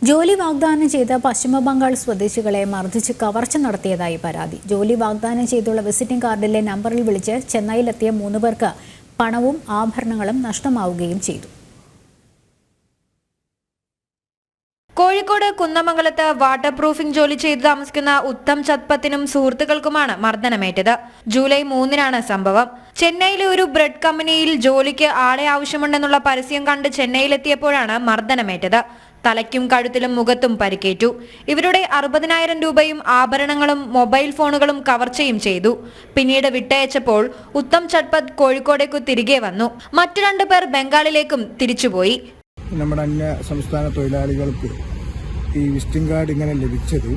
ജോലി വാഗ്ദാനം ചെയ്ത പശ്ചിമ ബംഗാൾ സ്വദേശികളെ മർദ്ദിച്ച് കവർച്ച നടത്തിയതായി പരാതി. ജോലി വാഗ്ദാനം ചെയ്തുള്ള വിസിറ്റിംഗ് കാർഡിലെ നമ്പറിൽ വിളിച്ച് ചെന്നൈയിലെത്തിയ മൂന്ന് പേർക്ക് പണവും ആഭരണങ്ങളും നഷ്ടമാവുകയും ചെയ്തു. കോഴിക്കോട് കുന്നമംഗലത്ത് വാട്ടർ പ്രൂഫിംഗ് ജോലി ചെയ്ത് താമസിക്കുന്ന ഉത്തം ചത്പത്തിനും സുഹൃത്തുക്കൾക്കുമാണ് മർദ്ദനമേറ്റത്. ജൂലൈ മൂന്നിനാണ് സംഭവം. ചെന്നൈയിലെ ഒരു ബ്രെഡ് കമ്പനിയിൽ ജോലിക്ക് ആളെ ആവശ്യമുണ്ടെന്നുള്ള പരസ്യം കണ്ട് ചെന്നൈയിലെത്തിയപ്പോഴാണ് മർദ്ദനമേറ്റത്. തലയ്ക്കും കഴുത്തിലും മുഖത്തും പരിക്കേറ്റു. ഇവരുടെ അറുപതിനായിരം രൂപയും ആഭരണങ്ങളും മൊബൈൽ ഫോണുകളും കവർച്ചയും ചെയ്തു. പിന്നീട് വിട്ടയച്ചപ്പോൾ ഉത്തം ചട്പത് കോഴിക്കോടേക്കു തിരികെ വന്നു. മറ്റു രണ്ടു പേർ ബംഗാളിലേക്കും തിരിച്ചുപോയി. നമ്മുടെ അന്യ സംസ്ഥാന തൊഴിലാളികൾക്ക് ഈ വിസ്റ്റിംഗ് കാർഡ് ഇങ്ങനെ ലഭിച്ചത്.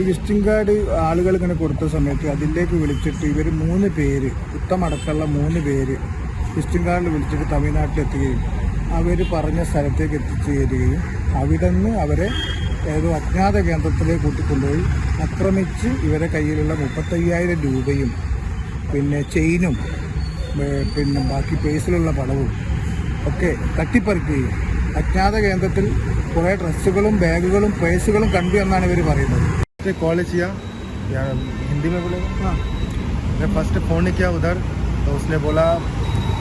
ഈ വിസ്റ്റിംഗ് കാർഡ് ആളുകൾ ഇങ്ങനെ കൊടുത്ത സമയത്ത് അതിലേക്ക് വിളിച്ചിട്ട് ഇവർ മൂന്ന് പേര് ഉത്തമടക്കമുള്ള മൂന്ന് പേര് വിസ്റ്റിംഗ് കാർഡിൽ വിളിച്ചിട്ട് തമിഴ്നാട്ടിലെത്തുകയും അവർ പറഞ്ഞ സ്ഥലത്തേക്ക് എത്തിച്ചു തരികയും അവിടെ നിന്ന് അവരെ ഏതോ അജ്ഞാത കേന്ദ്രത്തിലേക്ക് കൂട്ടിക്കൊണ്ടുപോയി ആക്രമിച്ച് ഇവരെ കയ്യിലുള്ള മുപ്പത്തയ്യായിരം രൂപയും പിന്നെ ചെയിനും ഏ, പിന്നെ ബാക്കി പേഴ്സിലുള്ള പണവും ഒക്കെ തട്ടിപ്പറിക്കുകയും അജ്ഞാത കേന്ദ്രത്തിൽ കുറേ ഡ്രസ്സുകളും ബാഗുകളും പേഴ്സുകളും കണ്ടു എന്നാണ് ഇവർ പറയുന്നത് से कॉल किया या हिंदी में बोलेगा मैं फर्स्ट फ़ोन किया उधर तो उसने बोला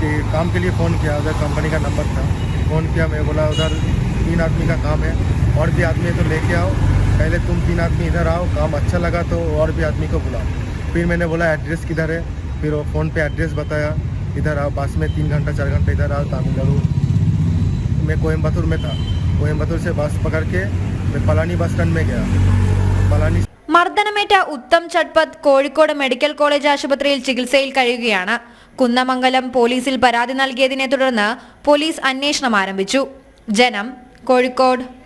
कि काम के लिए फ़ोन किया उधर कंपनी का नंबर था फ़ोन किया मैं बोला उधर तीन आदमी का काम है और भी आदमी है तो लेके आओ पहले तुम तीन आदमी इधर आओ काम अच्छा लगा तो और भी आदमी को बुलाओ फिर मैंने बोला एड्रेस किधर है फिर वो फ़ोन पे एड्रेस बताया इधर आओ बस में तीन घंटा चार घंटा इधर आओ तमिलनाडु मैं कोयम्बतूर में था कोयम्बतूर से बस पकड़ के मैं पलानी बस स्टैंड में गया पलानी മർദ്ദനമേറ്റ ഉത്തം ചട്പത് കോഴിക്കോട് മെഡിക്കൽ കോളേജ് ആശുപത്രിയിൽ ചികിത്സയിൽ കഴിയുകയാണ് കുന്നമംഗലം പോലീസിൽ പരാതി നൽകിയതിനെ തുടർന്ന് പോലീസ് അന്വേഷണം ആരംഭിച്ചു. ജനം കോഴിക്കോട്.